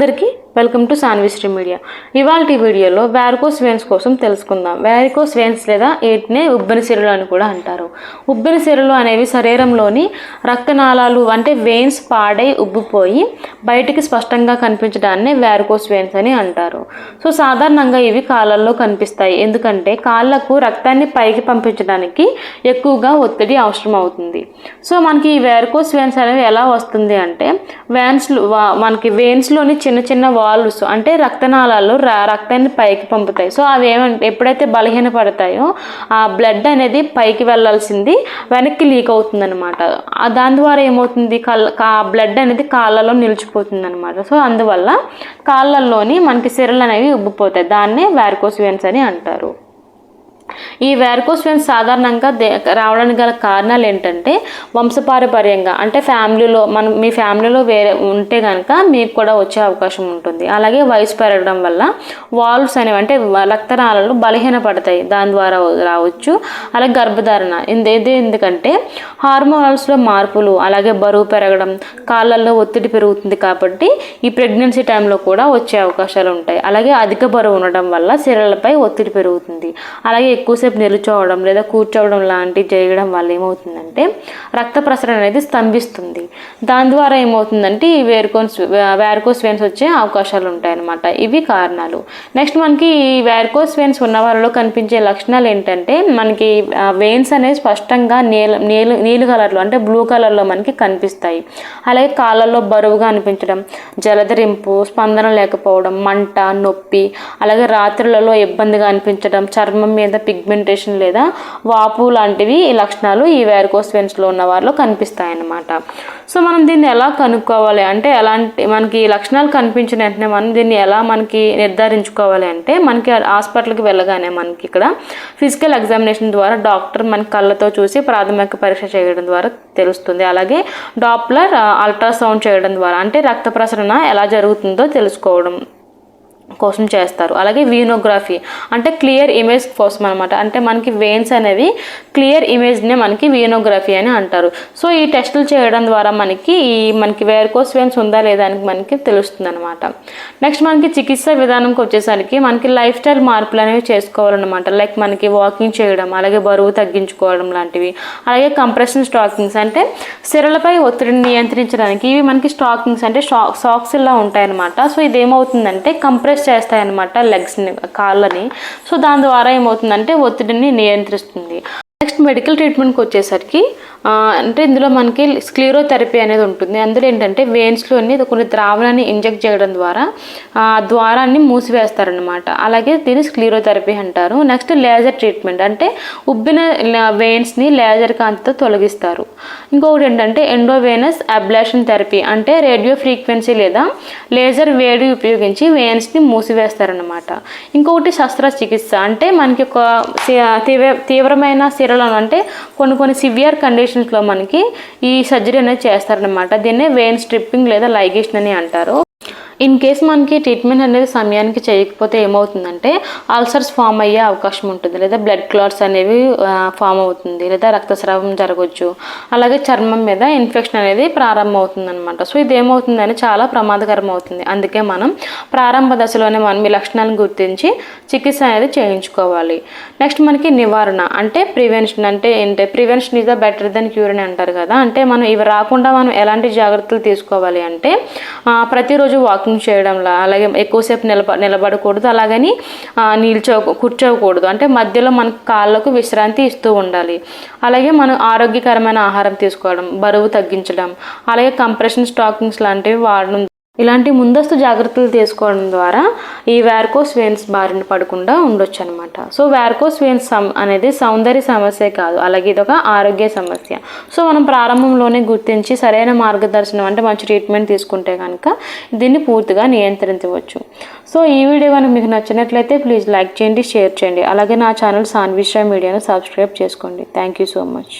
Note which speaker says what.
Speaker 1: అందరికీ Welcome to Sanvishri media. ఇవాళ వీడియోలో వ్యారికోస్ వెయిన్స్ కోసం తెలుసుకుందాం. వ్యారికోస్ వెయిన్స్ లేదా వీటినే ఉబ్బిన సిరలు అని కూడా అంటారు. ఉబ్బిన సిరలు అనేవి శరీరంలోని రక్తనాళాలు అంటే వెయిన్స్ పాడై ఉబ్బిపోయి బయటికి స్పష్టంగా కనిపించడాన్ని వ్యారికోస్ వెయిన్స్ అని అంటారు. సో సాధారణంగా ఇవి కాళ్ళల్లో కనిపిస్తాయి. ఎందుకంటే కాళ్ళకు రక్తాన్ని పైకి పంపించడానికి ఎక్కువగా ఒత్తిడి అవసరం అవుతుంది సో మనకి ఈ వ్యారికోస్ వెయిన్స్ అనేవి ఎలా వస్తుంది అంటే వ్యాన్స్ మనకి వెయిన్స్లోని చిన్న చిన్న వాల్వ్స్ అంటే రక్తనాళాలు ర- రక్తాన్ని పైకి పంపుతాయి. సో అవి ఏమంటే ఎప్పుడైతే బలహీన పడతాయో ఆ బ్లడ్ అనేది పైకి వెళ్ళాల్సింది వెనక్కి లీక్ అవుతుంది అనమాట దాని ద్వారా ఏమవుతుంది? కళ్ళ కా బ్లడ్ అనేది కాళ్ళలో నిలిచిపోతుంది అనమాట సో అందువల్ల కాళ్ళల్లోని మనకి సిరలు అనేవి ఉబ్బిపోతాయి. దాన్నే వ్యారికోస్ వెన్స్ అని అంటారు. ఈ వ్యారికోస్ వెయిన్స్ సాధారణంగా దే రావడానికి గల కారణాలు ఏంటంటే వంశపారపర్యంగా అంటే ఫ్యామిలీలో మనం మీ ఫ్యామిలీలో వేరే ఉంటే కనుక మీకు కూడా వచ్చే అవకాశం ఉంటుంది. అలాగే వయసు పెరగడం వల్ల వాల్వ్స్ అనేవి అంటే వ- రక్తనాళాలు బలహీనపడతాయి దాని ద్వారా రావచ్చు. అలాగే గర్భధారణ ఇది ఇది ఎందుకంటే హార్మోనల్స్లో మార్పులు అలాగే బరువు పెరగడం కాళ్ళల్లో ఒత్తిడి పెరుగుతుంది కాబట్టి ఈ ప్రెగ్నెన్సీ టైంలో కూడా వచ్చే అవకాశాలు ఉంటాయి. అలాగే అధిక బరువు ఉండడం వల్ల సిరలపై ఒత్తిడి పెరుగుతుంది. అలాగే ఎక్కువసేపు నిలుచోవడం లేదా కూర్చోవడం లాంటివి చేయడం వల్ల ఏమవుతుందంటే రక్త ప్రసరణ అనేది స్తంభిస్తుంది. దాని ద్వారా ఏమవుతుందంటే ఈ వేరుకోన్స్ వేరుకోస్ వెయిన్స్ వచ్చే అవకాశాలు ఉంటాయన్నమాట. ఇవి కారణాలు. నెక్స్ట్ మనకి ఈ వేరుకోస్ వెయిన్స్ ఉన్న వాళ్ళలో కనిపించే లక్షణాలు ఏంటంటే మనకి వెయిన్స్ అనేవి స్పష్టంగా నీల నీలు నీలి కలర్లో అంటే బ్లూ కలర్లో మనకి కనిపిస్తాయి. అలాగే కాళ్ళల్లో బరువుగా అనిపించడం జలధరింపు స్పందన లేకపోవడం మంట నొప్పి అలాగే రాత్రులలో ఇబ్బందిగా అనిపించడం చర్మం మీద పిగ్మెంటేషన్ లేదా వాపు లాంటివి ఈ లక్షణాలు ఈ వ్యారికోస్ వెన్స్లో ఉన్న వారిలో కనిపిస్తాయి అన్నమాట సో మనం దీన్ని ఎలా కనుక్కోవాలి అంటే ఎలాంటి మనకి ఈ లక్షణాలు కనిపించిన వెంటనే మనం దీన్ని ఎలా మనకి నిర్ధారించుకోవాలి అంటే మనకి హాస్పిటల్కి వెళ్ళగానే మనకి ఇక్కడ ఫిజికల్ ఎగ్జామినేషన్ ద్వారా డాక్టర్ మన కళ్ళతో చూసి ప్రాథమిక పరీక్ష చేయడం ద్వారా తెలుస్తుంది. అలాగే డాప్లర్ అల్ట్రాసౌండ్ చేయడం ద్వారా అంటే రక్త ప్రసరణ ఎలా జరుగుతుందో తెలుసుకోవడం కోసం చేస్తారు. అలాగే వీనోగ్రఫీ. అంటే క్లియర్ ఇమేజ్ కోసం అనమాట అంటే మనకి వెయిన్స్ అనేవి క్లియర్ ఇమేజ్నే మనకి వీనోగ్రఫీ అని అంటారు. సో ఈ టెస్టులు చేయడం ద్వారా మనకి ఈ మనకి వేర్కోస్ వెయిన్స్ ఉందా లేదా అని మనకి తెలుస్తుంది అనమాట నెక్స్ట్ మనకి చికిత్స విధానంకి వచ్చేసరికి మనకి లైఫ్ స్టైల్ మార్పులు అనేవి చేసుకోవాలన్నమాట. లైక్ మనకి వాకింగ్ చేయడం అలాగే బరువు తగ్గించుకోవడం లాంటివి. అలాగే కంప్రెషన్ స్టాకింగ్స్ అంటే సిరలపై ఒత్తిడిని నియంత్రించడానికి ఇవి మనకి స్టాకింగ్స్ అంటే షా సాక్స్ ఇలా ఉంటాయన్నమాట. సో ఇది ఏమవుతుందంటే కంప్రెస్ చేస్తాయన్నమాట లెగ్స్ని కాళ్ళని. సో దాని ద్వారా ఏమవుతుందంటే ఒత్తిడిని నియంత్రిస్తుంది. నెక్స్ట్ మెడికల్ ట్రీట్మెంట్కి వచ్చేసరికి అంటే ఇందులో మనకి స్క్లీరోథెరపీ అనేది ఉంటుంది. అందులో ఏంటంటే వెయిన్స్లోని కొన్ని ద్రావణాన్ని ఇంజెక్ట్ చేయడం ద్వారా ఆ ద్వారాన్ని మూసివేస్తారనమాట అలాగే దీన్ని స్క్లీరోథెరపీ అంటారు. నెక్స్ట్ లేజర్ ట్రీట్మెంట్ అంటే ఉబ్బిన వెయిన్స్ని లేజర్ కాంతితో తొలగిస్తారు. ఇంకొకటి ఏంటంటే ఎండోవేనస్ అబ్లాషన్ థెరపీ అంటే రేడియో ఫ్రీక్వెన్సీ లేదా లేజర్ వేడి ఉపయోగించి వెయిన్స్ని మూసివేస్తారనమాట ఇంకొకటి శస్త్రచికిత్స అంటే మనకి ఒక తీవ్రమైన తీవ్ర అంటే కొన్ని కొన్ని సివియర్ కండిషన్స్లో మనకి ఈ సర్జరీ అనేది చేస్తారనమాట దీన్నే వెయిన్ స్ట్రిప్పింగ్ లేదా లైగేషన్ అని అంటారు. ఇన్ కేస్ మనకి ట్రీట్మెంట్ అనేది సమయానికి చేయకపోతే ఏమవుతుందంటే అల్సర్స్ ఫామ్ అయ్యే అవకాశం ఉంటుంది. లేదా బ్లడ్ క్లాట్స్ అనేవి ఫామ్ అవుతుంది. లేదా రక్తస్రావం జరగవచ్చు అలాగే చర్మం మీద ఇన్ఫెక్షన్ అనేది ప్రారంభం అవుతుందన్నమాట సో ఇది ఏమవుతుందని చాలా ప్రమాదకరం అవుతుంది అందుకే మనం ప్రారంభ దశలోనే మనం ఈ లక్షణాలను గుర్తించి చికిత్స అనేది చేయించుకోవాలి. నెక్స్ట్ మనకి నివారణ. అంటే ప్రివెన్షన్ అంటే ఏంటి? Prevention is the better then cure అని అంటారు కదా. అంటే మనం ఇవి రాకుండా మనం ఎలాంటి జాగ్రత్తలు తీసుకోవాలి అంటే ప్రతిరోజు వాకింగ్ చేయడంలా అలాగే ఎక్కువసేపు నిలబ నిలబడకూడదు అలాగని నిల్చో కూర్చోకూడదు. అంటే మధ్యలో మన కాళ్ళకు విశ్రాంతి ఇస్తూ ఉండాలి. అలాగే మనం ఆరోగ్యకరమైన ఆహారం తీసుకోవడం బరువు తగ్గించడం అలాగే కంప్రెషన్ స్టాకింగ్స్ లాంటివి వాడడం ఇలాంటి ముందస్తు జాగ్రత్తలు తీసుకోవడం ద్వారా ఈ వ్యార్కోస్ వెయిన్స్ బారిన పడకుండా ఉండొచ్చు అనమాట సో వ్యార్కోస్ వెయిన్స్ సమ్ అనేది సౌందర్య సమస్య కాదు. అలాగే ఇది ఒక ఆరోగ్య సమస్య. సో మనం ప్రారంభంలోనే గుర్తించి సరైన మార్గదర్శనం అంటే మంచి ట్రీట్మెంట్ తీసుకుంటే కనుక దీన్ని పూర్తిగా నియంత్రించవచ్చు. సో ఈ వీడియో కనుక మీకు నచ్చినట్లయితే ప్లీజ్ లైక్ చేయండి షేర్ చేయండి. అలాగే నా ఛానల్ సాన్విశ్రా మీడియాను సబ్స్క్రైబ్ చేసుకోండి. Thank you so much